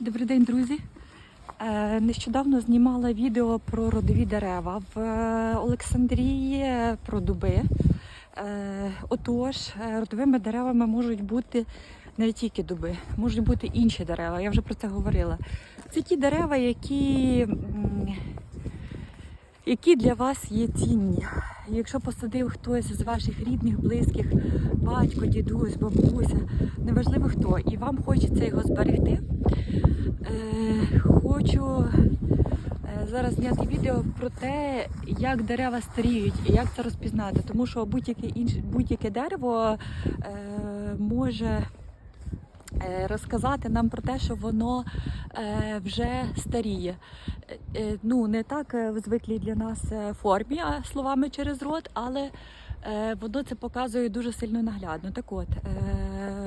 Добрий день, друзі. Е, Нещодавно знімала відео про родові дерева в е, Олександрії про дуби. Е, Отож, е, родовими деревами можуть бути не тільки дуби, можуть бути інші дерева. Я вже про це говорила. Це ті дерева, які, які для вас є цінні. Якщо посадив хтось з ваших рідних, близьких, батько, дідусь, бабуся, неважливо хто, і вам хочеться його зберегти. Е, хочу е, зараз зняти відео про те, як дерева старіють і як це розпізнати. Тому що будь-яке інше будь-яке дерево е, може розказати нам про те, що воно вже старіє. Ну, не так в звиклій для нас формі, а словами через рот, але воно це показує дуже сильно наглядно. Так от,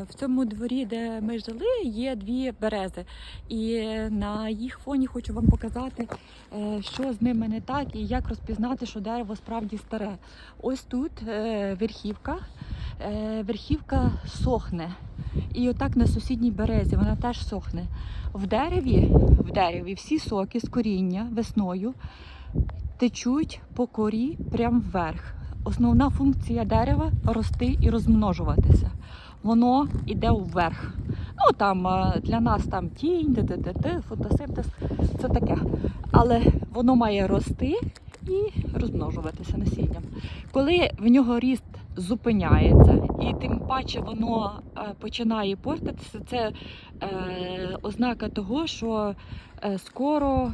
в цьому дворі, де ми жили, є дві берези. І на їх фоні хочу вам показати, е, що з ними не так і як розпізнати, що дерево справді старе. Ось тут е, верхівка, е, верхівка сохне. І отак на сусідній березі вона теж сохне. В дереві, в дереві всі соки з коріння весною течуть по корі прямо вверх. Основна функція дерева рости і розмножуватися. Воно йде вверх. Ну там е, для нас там тінь, т-т-т-т, фотосинтез, це таке. Але воно має рости і розмножуватися насінням. Коли в нього ріст зупиняється, і тим паче воно е, починає портитися, це е, ознака того, що е, скоро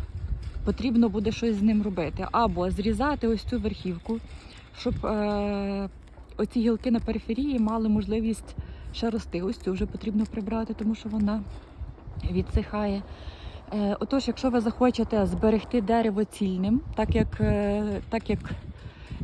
потрібно буде щось з ним робити. Або зрізати ось цю верхівку, щоб е, оці гілки на периферії мали можливість ще рости. Ось цю вже потрібно прибрати, тому що вона відсихає. Е, Отож, якщо ви захочете зберегти дерево цільним, так як, е, так як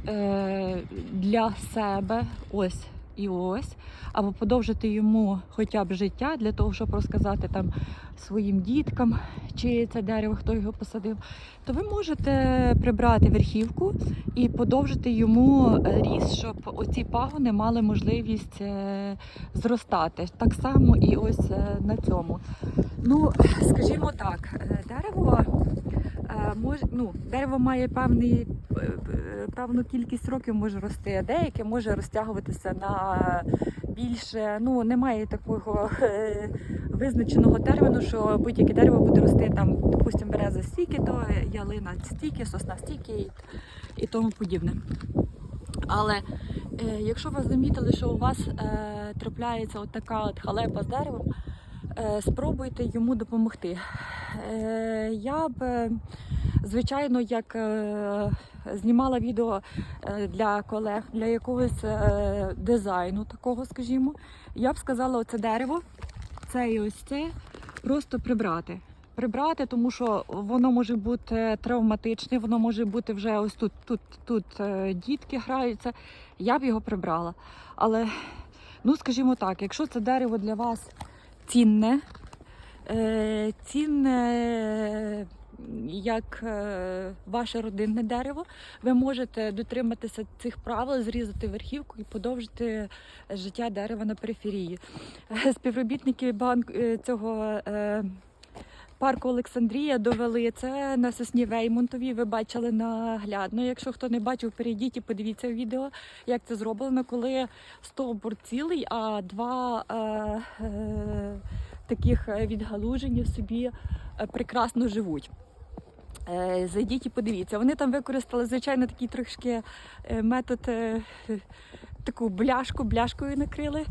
е, для себе, ось і ось, або подовжити йому хоча б життя для того, щоб розказати там своїм діткам, чи це дерево, хто його посадив, то ви можете прибрати верхівку і подовжити йому е, ріст, щоб оці пагони мали можливість е, зростати. Так само і ось е, на цьому. Ну, скажімо так, дерево. Може, ну, дерево має певний, певну кількість років може рости, а деяке може розтягуватися на більше. Ну, немає такого е, визначеного терміну, що будь-яке дерево буде рости там, допустимо, береза стільки, то ялина стільки, сосна стільки і, і тому подібне. Але е, якщо ви замітили, що у вас е, трапляється от така от халепа з деревом, е, спробуйте йому допомогти. Е, я б, звичайно, як е, знімала відео е, для колег, для якогось е, дизайну такого, скажімо, я б сказала, оце дерево, це і ось це, просто прибрати. Прибрати, тому що воно може бути травматичне, воно може бути вже ось тут, тут, тут дітки граються. Я б його прибрала. Але, ну скажімо так, якщо це дерево для вас цінне, цінне як е, ваше родинне дерево, ви можете дотриматися цих правил, зрізати верхівку і подовжити життя дерева на периферії. Е, Співробітники банк е, цього. Парку Олександрія довели це на сосні Веймонтовій. Ви бачили наглядно. Якщо хто не бачив, перейдіть і подивіться відео, як це зроблено, коли стовбур цілий, а два е, е, таких відгалуження собі е, прекрасно живуть. Е, Зайдіть і подивіться. Вони там використали, звичайно, такий трошки е, метод, е, таку бляшку, бляшкою накрили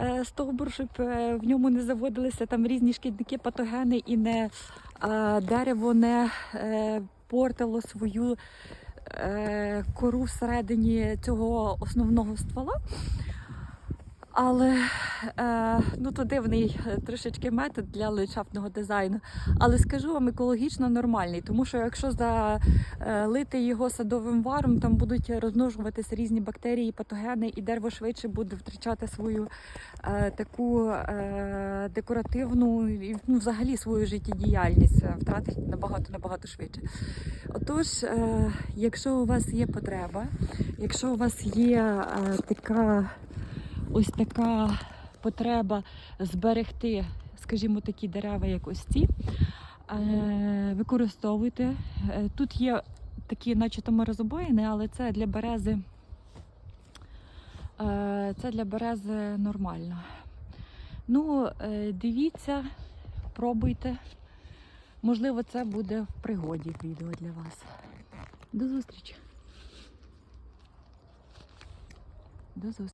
е, стовбур, щоб е, в ньому не заводилися там різні шкідники, патогени і не е, дерево не е, портило свою е, кору всередині цього основного ствола. Але е, ну, дивний е, трошечки метод для ландшафтного дизайну. Але скажу вам, екологічно нормальний, тому що якщо залити його садовим варом, там будуть розмножуватися різні бактерії, патогени, і дерево швидше буде втрачати свою е, таку е, декоративну і ну, взагалі свою життєдіяльність, е, втратить набагато набагато швидше. Отож, е, якщо у вас є потреба, якщо у вас є е, така ось така потреба зберегти, скажімо, такі дерева, як ось ці. Е, Використовуйте. Е, Тут є такі, наче морозобоїни, але це для берези. е, Це для берези нормально. Ну, дивіться, пробуйте. Можливо, це буде в пригоді відео для вас. До зустрічі. До зустрічі.